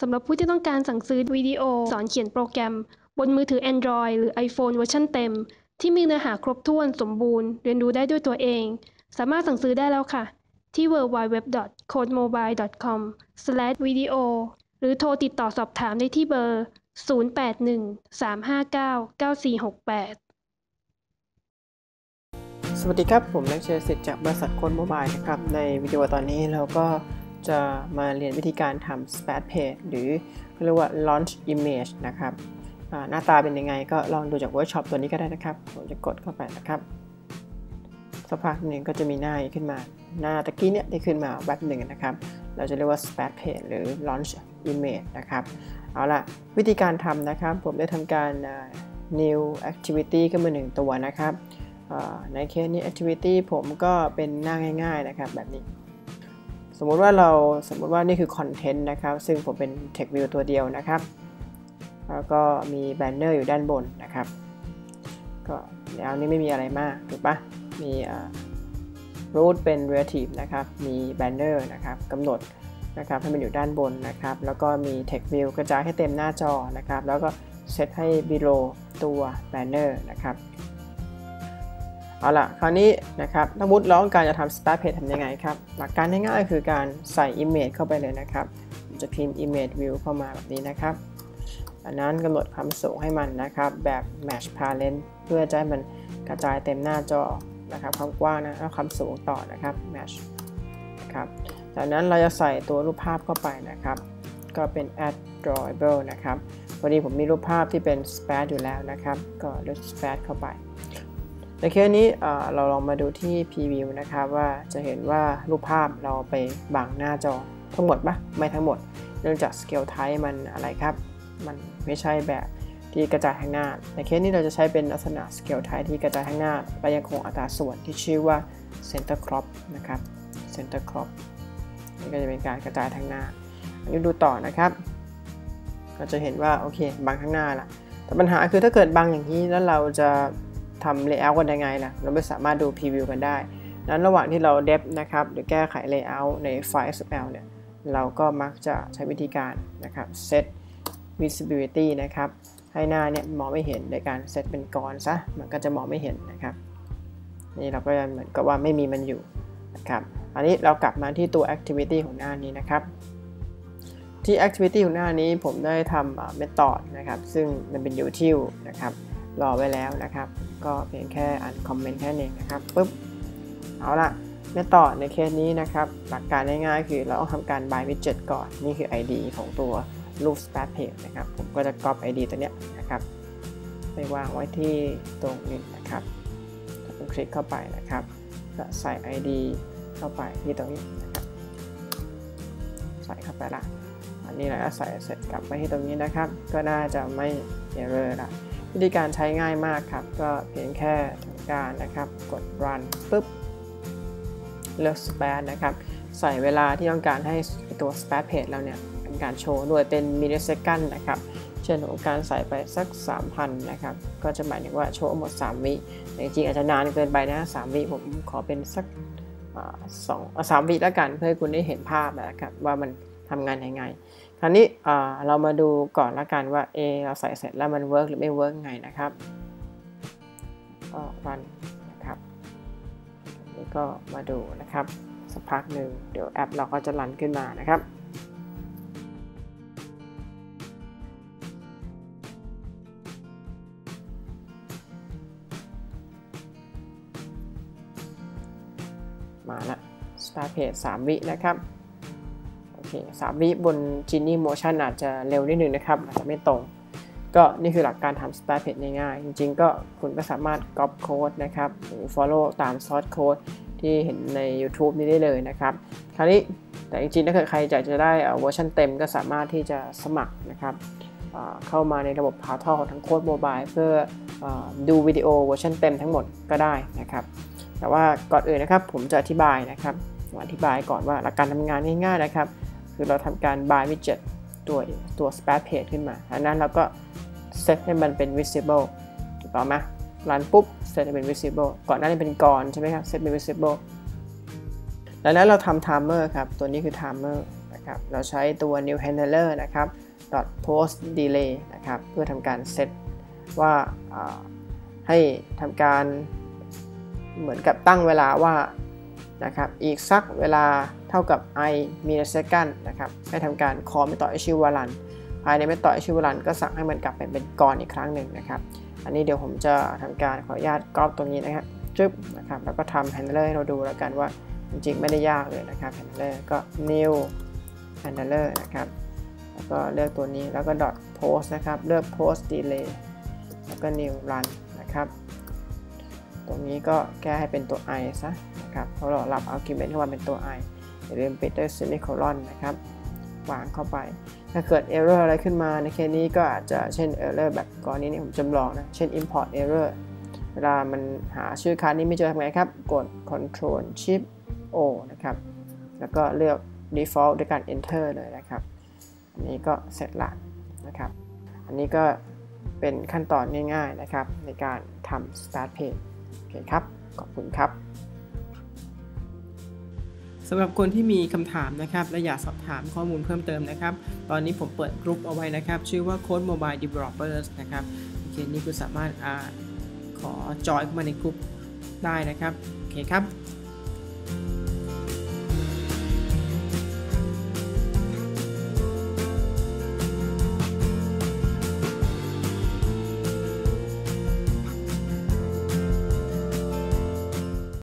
สำหรับผู้ที่ต้องการสั่งซื้อวิดีโอสอนเขียนโปรแกรม บนมือถือ Android หรือ iPhone เวอร์ชันเต็ม ที่มีเนื้อหาครบถ้วนสมบูรณ์ เรียนรู้ได้ด้วยตัวเอง สามารถสั่งซื้อได้แล้วค่ะ ที่ www.codemobile.com/video หรือโทรติดต่อสอบถามได้ที่เบอร์ 0813599468สวัสดีครับ ผมนักเชียร์สิทธิ์จากบริษัทโคนโมบายนะครับ ในวิดีโอตอนนี้เราก็ จะมาเรียนวิธีการทำ splash page หรือเรียกว่า launch image นะครับหน้าตาเป็นยังไงก็ลองดูจากเวิร์กช็อปตัวนี้ก็ได้นะครับ ผมจะกดเข้าไปนะครับสักพักหนึ่งก็จะมีหน้าขึ้นมา หน้าตะกี้เนี่ยได้ขึ้นมาแบบหนึ่งนะครับ เราจะเรียกว่า splash page หรือ launch image นะครับ เอาละวิธีการทำนะครับ ผมได้ทำการ new activity ขึ้นมาหนึ่งตัวนะครับในเคสนี้ activity ผมก็เป็นหน้าง่าย ๆ นะครับแบบนี้ สมมุติว่าเราสมมุติว่านี่คือคอนเทนต์นะครับ ซึ่งผมเป็น text view ตัวเดียวนะครับ แล้วก็มีแบนเนอร์อยู่ด้านบนนะครับ ก็แล้วนี้ไม่มีอะไรมากถูกปะมี root เป็น relative นะครับ มีแบนเนอร์นะครับกำหนดนะครับให้มันอยู่ด้านบนนะครับ แล้วก็มี text view กระจายให้เต็มหน้าจอนะครับ แล้วก็เซตให้ below ตัว banner นะครับ เอาละคราวนี้นะครับสมมติร้องการจะทำ start page ทำยังไงครับ หลักการง่ายๆคือการใส่ image เข้าไปเลยนะครับ จะพิมพ์ image view เข้ามาแบบนี้นะครับอันนั้นกำหนดความสูงให้มันนะครับ แบบ match parent เพื่อจะให้มันกระจายเต็มหน้าจอนะครับความกว้างนะแล้วความสูงต่อนะครับ match ครับจากนั้นเราจะใส่ตัวรูปภาพเข้าไปนะครับ ก็เป็น add drawable นะครับพอดีผมมีรูปภาพที่เป็น spat อยู่แล้วนะครับ ก็เลือก spat เข้าไป ในเคสนี้เราลองมาดูที่ preview นะครับว่าจะเห็นว่ารูปภาพเราไปบังหน้าจอทั้งหมดปะไม่ทั้งหมด เนื่องจาก scale type มันอะไรครับ มันไม่ใช่แบบที่กระจายข้างหน้า ในเคสนี้เราจะใช้เป็นลักษณะ scale type ที่กระจายข้างหน้า และยังคงอัตราส่วนที่ชื่อว่า center crop นะครับ center crop นี่ก็จะเป็นการกระจายทางหน้า อันนี้ดูต่อนะครับ ก็จะเห็นว่าโอเคบังข้างหน้าละแต่ปัญหาคือถ้าเกิดบังอย่างนี้แล้วเราจะ ทำ layout กันยังไงล่ะ เราไม่สามารถดู preview กันได้ นั้นระหว่างที่เรา d e ฟนะครับ หรือแก้ไข layout ในไฟล์ XML เนี่ย เราก็มักจะใช้วิธีการนะครับ set visibility นะครับ ให้หน้าเนี่ยมองไม่เห็นโดยการเซตเป็นกรซะ มันก็จะมองไม่เห็นนะครับ นี่เราก็จะเหมือนกับว่าไม่มีมันอยู่นะครับ อันนี้เรากลับมาที่ตัว activity ของหน้านี้นะครับที่ activity ของหน้านี้ผมได้ทำ method นะครับ ซึ่งมันเป็น util นะครับ รอไว้แล้วนะครับ ก็เพียงแค่อ่านคอมเมนต์แค่นี้นะครับปุ๊บเอาละเมต่อในเคสนี้นะครับ หลักการง่ายๆ คือเราต้องทำการ buy widget ก่อน นี่คือ ID ของตัวรูป start page นะครับ ผมก็จะ copy ID ตัวเนี้ยนะครับไปวางไว้ที่ตรงนี้นะครับผมคลิกเข้าไปนะครับก็ใส่ ID เข้าไปที่ตรงนี้นะครับใส่เข้าไปละอันนี้เราก็ใส่เสร็จกลับไปที่ตรงนี้นะครับ ก็น่าจะไม่เอเรอร์ละ วิธีการใช้ง่ายมากครับ ก็เพียงแค่ทำการนะครับ กด run ปุ๊บ เลือก spat นะครับ ใส่เวลาที่ต้องการให้ตัว spat page เราเนี่ยทำการโชว์ด้วยเป็น millisecond นะครับ เช่นของการใส่ไปสัก 3,000 นะครับ ก็จะหมายถึงว่าโชว์หมด 3 วิจริงๆอาจจะนานเกินไปนะ 3 วิผมขอเป็นสักสองสามวิแล้วกันเพื่อให้คุณได้เห็นภาพนะครับว่ามัน ทำงานยังไง คราวนี้เรามาดูก่อนละกันว่าเอเราใส่เสร็จแล้วมันเวิร์กหรือไม่เวิร์กไงนะครับก็รันนะครับนี่ก็มาดูนะครับสักพักหนึ่งเดี๋ยวแอปเราก็จะรันขึ้นมานะครับมาละ start page 3 วินะครับ สามวิบน Genie Motion อาจจะเร็วนิดนึงนะครับ อาจจะไม่ตรง ก็นี่คือหลักการทำ Start Page ง่ายๆจริงๆ ก็คุณก็สามารถ Copy Code นะครับ หรือ Follow ตาม Source Code ที่เห็นใน YouTube นี้ได้เลยนะครับ คราวนี้แต่จริงๆ ถ้าเกิดใครอยากจะได้เวอร์ชันเต็มก็สามารถที่จะสมัครนะครับเข้ามาในระบบพาท่อของทั้งโค้ดโมบายเพื่อดูวิดีโอเวอร์ชันเต็มทั้งหมดก็ได้นะครับ แต่ว่าก่อนอื่นนะครับผมจะอธิบายนะครับอธิบายก่อนว่าหลักการทำงานง่ายๆนะครับ คือเราทำการ buy widget ตัวตัว spat page ขึ้นมาอันนั้นเราก็เซตให้มันเป็น visible ถูกต้องไหมรันปุ๊บเซตให้เป็น visible ก่อนหน้านี้เป็นกรใช่ไหมครับเซตเป็น visible แล้วนั้นเราทำ timer ครับ ตัวนี้คือ timer นะนะครับ เราใช้ตัว new handler นะครับ dot post delay นะครับ เพื่อทำการเซตว่าให้ทำการเหมือนกับตั้งเวลาว่า นะครับอีกสักเวลาเท่ากับ i millisecond นะครับให้ทำการ call ไม่ต่อ i ชื่อวารันภายในไม่ต่อ i ชื่อวารันก็สั่งให้มันกลับไปเป็นกรอีกครั้งหนึ่งนะครับอันนี้เดี๋ยวผมจะทำการขออนุญาตกรอบตรงนี้นะครับจึ๊บนะครับแล้วก็ทำ handler ให้เราดูแล้วกันว่าจริงๆไม่ได้ยากเลยนะครับ handler ก็ new handler นะครับแล้วก็เลือกตัวนี้แล้วก็ dot post นะครับเลือก post delay แล้วก็ new run นะครับ ตรงนี้ก็แก้ให้เป็นตัว i ซะ นะครับเพราะเรารับ argument เข้ามาเป็นตัว i อย่าลืมปิดด้วย semicolon นะครับวางเข้าไป ถ้าเกิด error อะไรขึ้นมาในเคสนี้ก็อาจจะเช่น error แบบก่อนนี้นี่ผมจำลองนะ เช่น import error เวลามันหาชื่อคาร์ดนี้ไม่เจอทำไงครับ กด control shift o นะครับ แล้วก็เลือก default ด้วยการ enter เลยนะครับ อันนี้ก็เสร็จละนะครับ อันนี้ก็เป็นขั้นตอนง่ายๆนะครับ ในการทำ start page โอเคครับ ขอบคุณครับ สำหรับคนที่มีคำถามนะครับและอยากสอบถามข้อมูลเพิ่มเติมนะครับ ตอนนี้ผมเปิดกลุ่มเอาไว้นะครับ ชื่อว่า Code Mobile Developers นะครับโอเคนี่คุณสามารถอขอจอยเข้ามาในกลุ่มได้นะครับ โอเคครับ